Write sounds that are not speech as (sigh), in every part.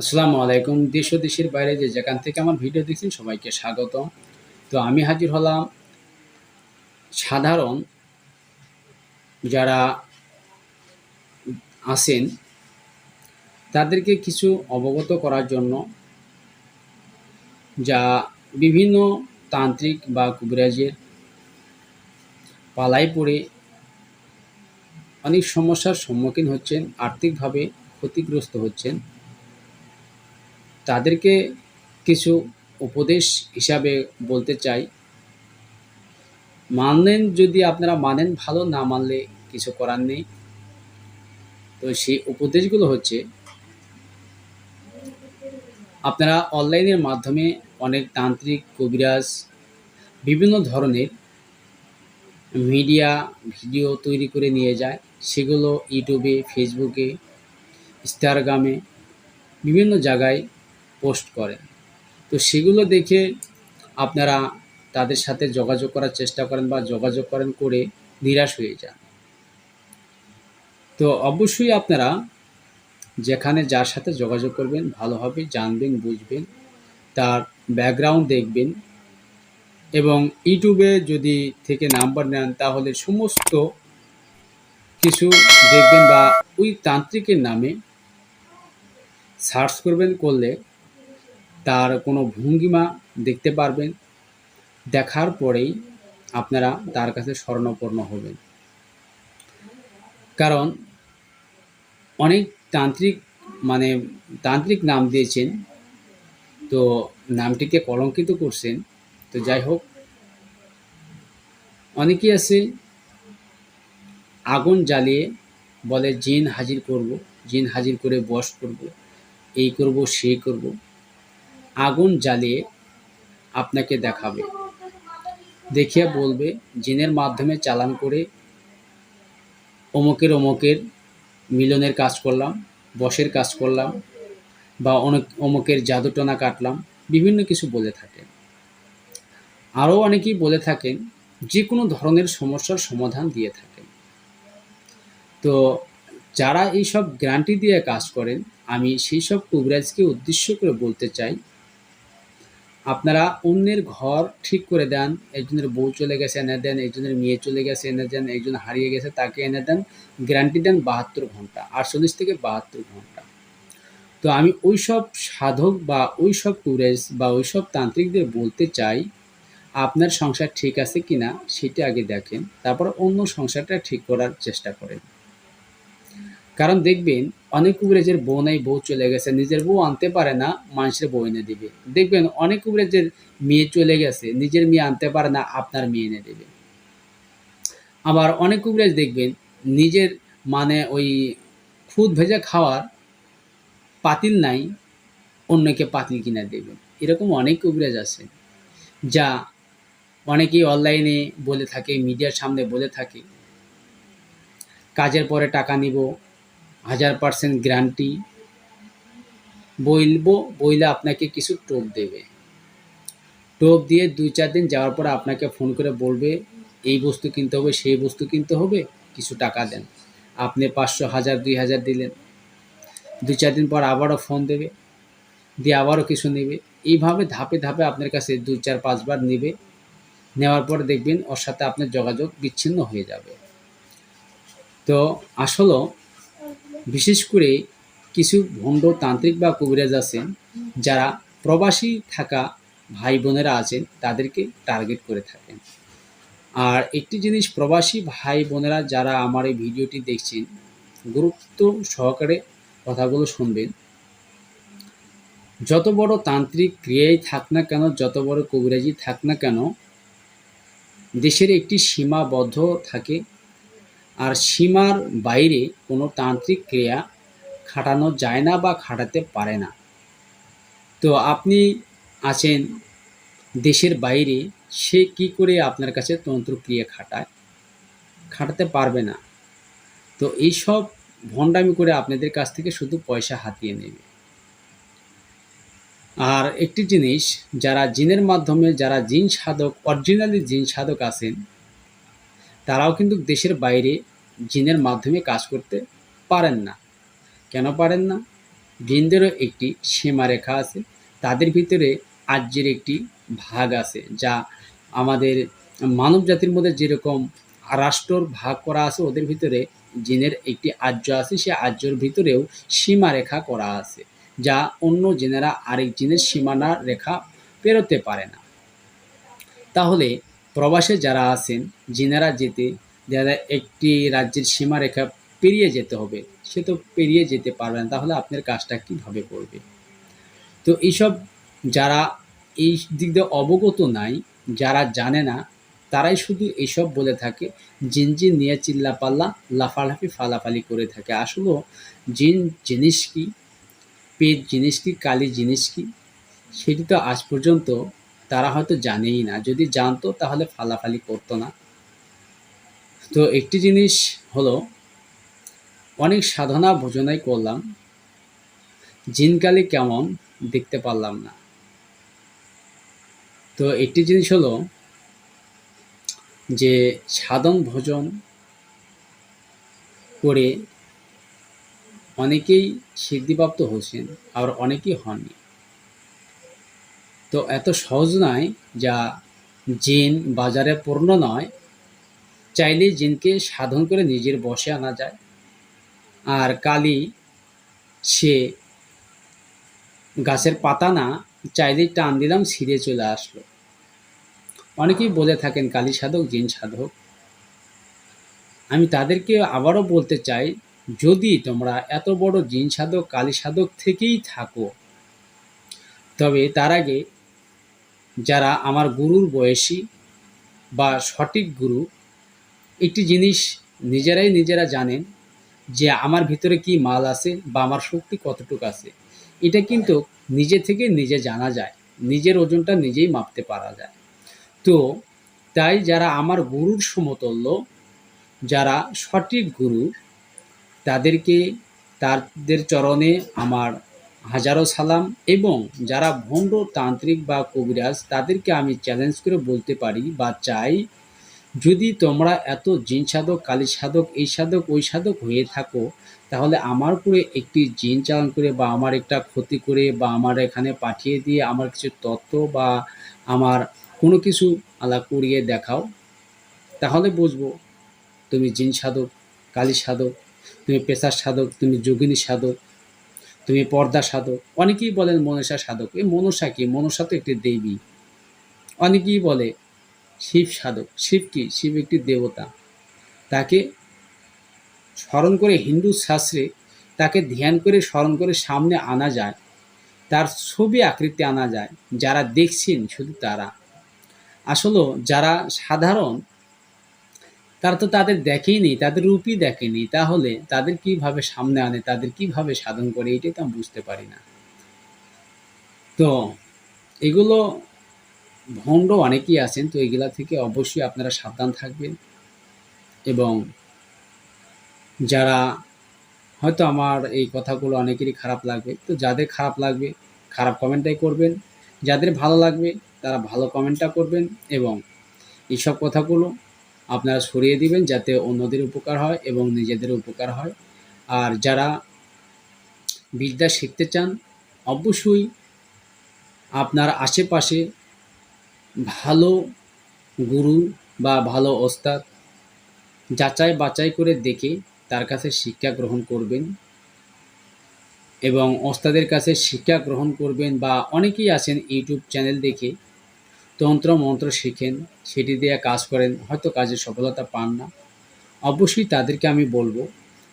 আসসালামু আলাইকুম। দেশ ও দেশের বাইরে যে যেখান থেকে আমার ভিডিও দেখছেন সবাইকে স্বাগত তো আমি হাজির হলাম সাধারণ যারা আছেন, তাদেরকে কিছু অবগত করার জন্য যা বিভিন্ন তান্ত্রিক বা কুবিরাজের পালায় পড়ে অনেক সমস্যার সম্মুখীন হচ্ছেন, আর্থিকভাবে ক্ষতিগ্রস্ত হচ্ছেন। তাদেরকে কিছু উপদেশ হিসাবে বলতে চাই। মানলেন যদি আপনারা মানেন, ভালো না মানলে কিছু করার নেই। তো সেই উপদেশগুলো হচ্ছে, আপনারা অনলাইনের মাধ্যমে অনেক তান্ত্রিক, কবিরাজ, বিভিন্ন ধরনের মিডিয়া, ভিডিও তৈরি করে নিয়ে যায়। সেগুলো ইউটিউবে, ফেসবুকে, ইনস্টাগ্রামে, বিভিন্ন জায়গায় পোস্ট করেন। তো সেগুলো দেখে আপনারা তাদের সাথে যোগাযোগ করার চেষ্টা করেন বা যোগাযোগ করেন করে নিরাশ হয়ে যান। তো অবশ্যই আপনারা যেখানে যার সাথে যোগাযোগ করবেন ভালোভাবে জানবেন, বুঝবেন, তার ব্যাকগ্রাউন্ড দেখবেন এবং ইউটিউবে যদি থেকে নাম্বার নেন, তাহলে সমস্ত কিছু দেখবেন বা ওই তান্ত্রিকের নামে সার্চ করবেন করলে তার কোনো ভঙ্গিমা দেখতে পারবেন। দেখার পরেই আপনারা তার কাছে স্মরণাপন্ন হবেন। কারণ অনেক তান্ত্রিক মানে তান্ত্রিক নাম দিয়েছেন। তো নামটিকে কলঙ্কিত করছেন। তো যাই হোক, অনেকেই আছে আগুন জ্বালিয়ে বলে, জিন হাজির করব, জিন হাজির করে বশ করব, এই করব সেই করব। আগুন জ্বালিয়ে আপনাকে দেখাবে। দেখিয়ে বলবে, জিনের মাধ্যমে চালান করে অমুকের অমুকের মিলনের কাজ করলাম বসের কাজ করলাম, বা অনেক অমুকের জাদুটনা কাটলাম। বিভিন্ন কিছু বলে থাকেন। আরও অনেকেই বলে থাকেন যে কোনো ধরনের সমস্যার সমাধান দিয়ে থাকেন। তো যারা এইসব গ্যারান্টি দিয়ে কাজ করেন, আমি সেই সব কুবরাজকে উদ্দেশ্য করে বলতে চাই আপনারা অন্যের ঘর ঠিক করে দেন, একজনের বউ চলে গেছে, এনে দেন, একজনের মেয়ে চলে গেছে, এনে দেন, একজন হারিয়ে গেছে, তাকে এনে দেন গ্যারান্টি দেন বাহাত্তর ঘণ্টা, আটচল্লিশ থেকে বাহাত্তর ঘণ্টা। তো আমি ওই সব সাধক বা ওই সব ট্যুরিস্ট বা ওই সব তান্ত্রিকদের বলতে চাই, আপনার সংসার ঠিক আছে কি না সেটা আগে দেখেন, তারপর অন্য সংসারটা ঠিক করার চেষ্টা করেন। কারণ দেখবেন, অনেক কুবরেজের বউ নাই, বউ চলে গেছে, নিজের বউ আনতে পারে না, মানুষের বউ এনে দিবে। দেখবেন, অনেক কুবরেজের মেয়ে চলে গেছে, নিজের মেয়ে আনতে পারে না, আপনার মেয়ে এনে দেবে। আবার অনেক কুবরেজ দেখবেন, নিজের মানে ওই খুদ ভেজা খাওয়ার পাতিল নাই, অন্যকে পাতিল কিনে দেবেন এরকম অনেক কুবরেজ আছে, যা অনেকেই অনলাইনে বলে থাকে, মিডিয়ার সামনে বলে থাকে, কাজের পরে টাকা নিব হাজার পার্সেন্ট গ্যারান্টি বলব বইলে আপনাকে কিছু টোপ দেবে। টোপ দিয়ে দুই চার দিন যাওয়ার পর আপনাকে ফোন করে বলবে, এই বস্তু কিনতে হবে, সেই বস্তু কিনতে হবে, কিছু টাকা দেন। আপনি পাঁচশো, হাজার, দুই হাজার দিলেন। দুই চার দিন পর আবারও ফোন দেবে, দিয়ে আবারও কিছু নেবে। এইভাবে ধাপে ধাপে আপনার কাছে দুই চার পাঁচবার নেবে। নেওয়ার পর দেখবেন ওর সাথে আপনার যোগাযোগ বিচ্ছিন্ন হয়ে যাবে। তো আসলে বিশেষ করে কিছু ভণ্ড তান্ত্রিক বা কবিরাজ আছেন যারা প্রবাসী থাকা ভাই বোনেরা আছেন, তাদেরকে টার্গেট করে থাকেন। আর একটি জিনিস প্রবাসী ভাই বোনেরা যারা আমার এই ভিডিওটি দেখছেন, গুরুত্ব সহকারে কথাগুলো শুনবেন। যত বড় তান্ত্রিক ক্রিয়াই থাক না কেন, যত বড় কবিরাজি থাক না কেন, দেশের একটি সীমাবদ্ধ থাকে আর সীমার বাইরে কোনো তান্ত্রিক ক্রিয়া খাটানো যায় না বা খাটাতে পারে না। তো আপনি আছেন দেশের বাইরে, সে কি করে আপনার কাছে তন্ত্রক্রিয়া খাটায়? খাটাতে পারবে না। তো এইসব ভণ্ডামি করে আপনাদের কাছ থেকে শুধু পয়সা হাতিয়ে নেবে। আর একটি জিনিস, যারা জিনের মাধ্যমে, যারা জিন সাধক অরিজিনালি জিন সাধক আছেন তারাও কিন্তু দেশের বাইরে জিনের মাধ্যমে কাজ করতে পারেন না। কেন পারেন না? জিনদেরও একটি সীমারেখা আছে, তাদের ভিতরে আর্যের একটি ভাগ আছে, যা আমাদের মানব জাতির মধ্যে যেরকম রাষ্ট্রর ভাগ করা আছে, ওদের ভিতরে জিনের একটি আর্য আছে, সে আর্যর ভিতরেও সীমারেখা করা আছে, যা অন্য জিনেরা আরেক জিনের সীমানা রেখা পেরোতে পারে না। তাহলে প্রবাসে যারা আছেন, জিনেরা যেতে, যারা একটি রাজ্যের সীমারেখা পেরিয়ে যেতে হবে, সে তো পেরিয়ে যেতে পারবে না। তাহলে আপনার কাজটা কীভাবে করবে? তো এইসব যারা এই দিক দিয়ে অবগত নাই, যারা জানে না, তারাই শুধু এইসব বলে থাকে, জিন জিন নিয়ে চিল্লাপাল্লা, লাফালাফি, ফালাফালি করে থাকে। আসলে জিন জিনিস কি? পেট জিনিস কি? কালি জিনিস কি? সেটি তো আজ পর্যন্ত তারা হয়তো জানেই না। যদি জানতো, তাহলে ফালাফালি করতো না। তো একটি জিনিস হলো, অনেক সাধনা ভোজনাই করলাম, জিনকালি কেমন দেখতে পারলাম না। তো একটি জিনিস হলো যে, সাধন ভোজন করে অনেকেই সিদ্ধিপ্রাপ্ত হয়েছেন, আর অনেকেই হননি। তো এত সহজ নয় যা জিন বাজারে পূর্ণ নয়। চাইলেই জিনকে সাধন করে নিজের বসে আনা যায়। আর কালি সে গাছের পাতা না চাইলেই টান দিলাম, ছিঁড়ে চলে আসলো। অনেকেই বলে থাকেন, কালী সাধক, জিন সাধক। আমি তাদেরকে আবারও বলতে চাই, যদি তোমরা এত বড় জিন সাধক, কালী সাধক থেকেই থাকো, তবে তার আগে যারা আমার গুরুর বয়সী বা সঠিক গুরু, একটি জিনিস নিজেরাই নিজেরা জানেন যে আমার ভিতরে কি মাল আছে বা আমার শক্তি কতটুকু আছে। এটা কিন্তু নিজে থেকে নিজে জানা যায়, নিজের ওজনটা নিজেই মাপতে পারা যায়। তো তাই যারা আমার গুরুর সমতুল্য, যারা সঠিক গুরু, তাদেরকে তাদের চরণে আমার হাজারো সালাম এবং যারা ভণ্ড তান্ত্রিক বা কবিরাজ, তাদেরকে আমি চ্যালেঞ্জ করে বলতে পারি বা চাই, যদি তোমরা এত জিন সাধক, কালী সাধক, এই সাধক, ওই সাধক হয়ে থাকো, তাহলে আমার উপরে একটি জিন চালান করে বা আমার একটা ক্ষতি করে বা আমার এখানে পাঠিয়ে দিয়ে আমার কিছু তত্ত্ব বা আমার কোনো কিছু আলা করিয়ে দেখাও, তাহলে বুঝব তুমি জিন সাধক, কালী সাধক, তুমি পেশার সাধক, তুমি যোগিনী সাধক তুমি পর্দা সাধক। অনেকেই বলেন মনসা সাধক। এই মনসা কি? মনসা তো একটি দেবী। অনেকেই বলে শিব সাধক। শিব কি? শিব একটি দেবতা। তাকে স্মরণ করে হিন্দু শাস্ত্রে তাকে ধ্যান করে স্মরণ করে সামনে আনা যায়। তার ছবি আকৃতি আনা যায়। যারা দেখছেন শুধু তারা। আসলে যারা সাধারণ তারা তো তাদের দেখেইনি, তাদের রূপই দেখেনি। তাহলে তাদের কীভাবে সামনে আনে, তাদের কীভাবে সাধন করে এটাই তো আমি বুঝতে পারি না। তো, এগুলো ভণ্ড অনেকেই আছেন, তো এগুলা থেকে অবশ্যই আপনারা সাবধান থাকবেন। এবং যারা, হয়তো আমার এই কথাগুলো অনেকেরই খারাপ লাগবে, তো যাদের খারাপ লাগবে, খারাপ কমেন্টটাই করবেন। যাদের ভালো লাগবে, তারা ভালো কমেন্টটা করবেন এবং এইসব কথাগুলো আপনারা সরিয়ে দিবেন যাতে অন্যদের উপকার হয় এবং নিজেদের উপকার হয়। আর যারা বিদ্যা শিখতে চান, অবশ্যই আপনার আশেপাশে ভালো গুরু বা ভালো ওস্তাদ যাচাই বাছাই করে দেখে তার কাছে শিক্ষা গ্রহণ করবেন এবং ওস্তাদের কাছে শিক্ষা গ্রহণ করবেন বা অনেকেই আছেন ইউটিউব চ্যানেল দেখে তন্ত্র মন্ত্র শিখেন, সেটি দিয়ে কাজ করেন, হয়তো কাজে সফলতা পান না। অবশ্যই তাদেরকে আমি বলব,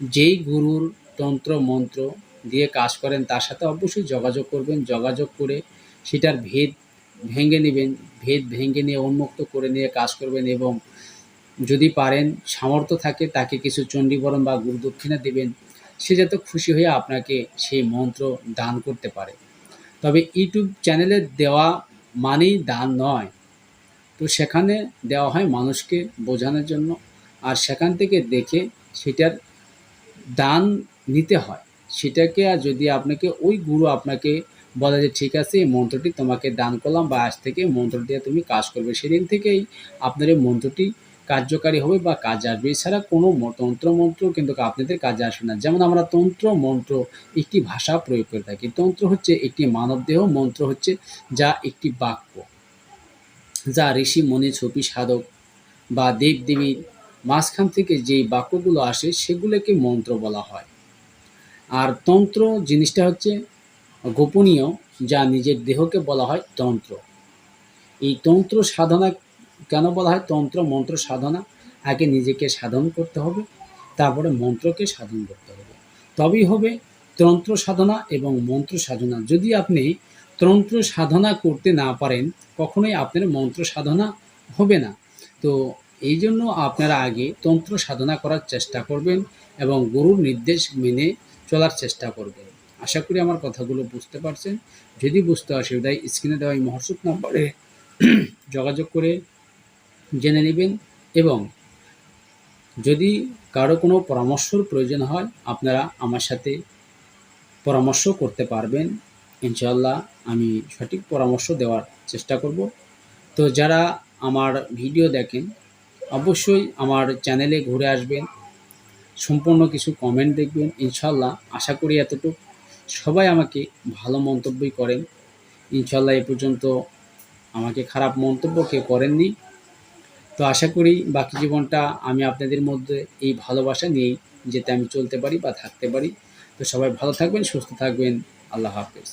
যেই গুরুর তন্ত্র মন্ত্র দিয়ে কাজ করেন, তার সাথে অবশ্যই যোগাযোগ করবেন। যোগাযোগ করে সেটার ভেদ ভেঙে নেবেন, ভেদ ভেঙে নিয়ে উন্মুক্ত করে নিয়ে কাজ করবেন এবং যদি পারেন, সামর্থ্য থাকে, তাকে কিছু চণ্ডীবরণ বা গুরুদক্ষিণা দেবেন। সে যাতে খুশি হয়ে আপনাকে সেই মন্ত্র দান করতে পারে। তবে ইউটিউব চ্যানেলে দেওয়া মানেই দান নয়। তো সেখানে দেওয়া হয় মানুষকে বোঝানোর জন্য। আর সেখান থেকে দেখে সেটার দান নিতে হয়। সেটাকে আর যদি আপনাকে, ওই গুরু আপনাকে বলে যে, ঠিক আছে, এই মন্ত্রটি তোমাকে দান করলাম বা আজ থেকে মন্ত্র দিয়ে তুমি কাজ করবে। সেদিন থেকেই আপনার এই মন্ত্রটি কার্যকারী হবে বা কাজ আসবে, এছাড়া কোনো তন্ত্র মন্ত্র কিন্তু আপনাদের কাজে আসবে না। যেমন আমরা তন্ত্র মন্ত্র একটি ভাষা প্রয়োগ করে থাকি। তন্ত্র হচ্ছে একটি মানবদেহ, মন্ত্র হচ্ছে যা একটি বাক্য, যা ঋষি, মনে, ছবি, সাধক বা দেব দেবীর মাঝখান থেকে যেই বাক্যগুলো আসে সেগুলোকে মন্ত্র বলা হয়। আর তন্ত্র জিনিসটা হচ্ছে গোপনীয়, যা নিজের দেহকে বলা হয় তন্ত্র। এই তন্ত্র সাধনা কেন বলা হয় তন্ত্র, মন্ত্র, সাধনা? আগে নিজেকে সাধন করতে হবে, তারপরে মন্ত্রকে সাধন করতে হবে। তবেই হবে তন্ত্র সাধনা এবং মন্ত্র সাধনা। যদি আপনি তন্ত্র সাধনা করতে না পারেন, কখনোই আপনার মন্ত্র সাধনা হবে না। তো এই জন্য আপনারা আগে তন্ত্র সাধনা করার চেষ্টা করবেন এবং গুরুর নির্দেশ মেনে চলার চেষ্টা করবেন। আশা করি আমার কথাগুলো বুঝতে পারছেন। যদি বুঝতে অসুবিধায় স্ক্রিনে দেওয়া এই মহর্ষক নম্বরে (clears throat) যোগাযোগ করে জেনে নেবেন এবং যদি কারও কোনো পরামর্শর প্রয়োজন হয়, আপনারা আমার সাথে পরামর্শ করতে পারবেন। ইনশাল্লাহ আমি সঠিক পরামর্শ দেওয়ার চেষ্টা করব। তো যারা আমার ভিডিও দেখেন, অবশ্যই আমার চ্যানেলে ঘুরে আসবেন, সম্পূর্ণ কিছু কমেন্ট দেখবেন। ইনশাল্লাহ আশা করি এতটুকু। সবাই আমাকে ভালো মন্তব্যই করেন। ইনশাল্লাহ এ পর্যন্ত আমাকে খারাপ মন্তব্য কেউ করেননি। তো আশা করি বাকি জীবনটা আমি আপনাদের মধ্যে এই ভালোবাসা নিয়েই যেতে আমি চলতে পারি বা থাকতে পারি। তো সবাই ভালো থাকবেন, সুস্থ থাকবেন। আল্লাহ হাফেজ।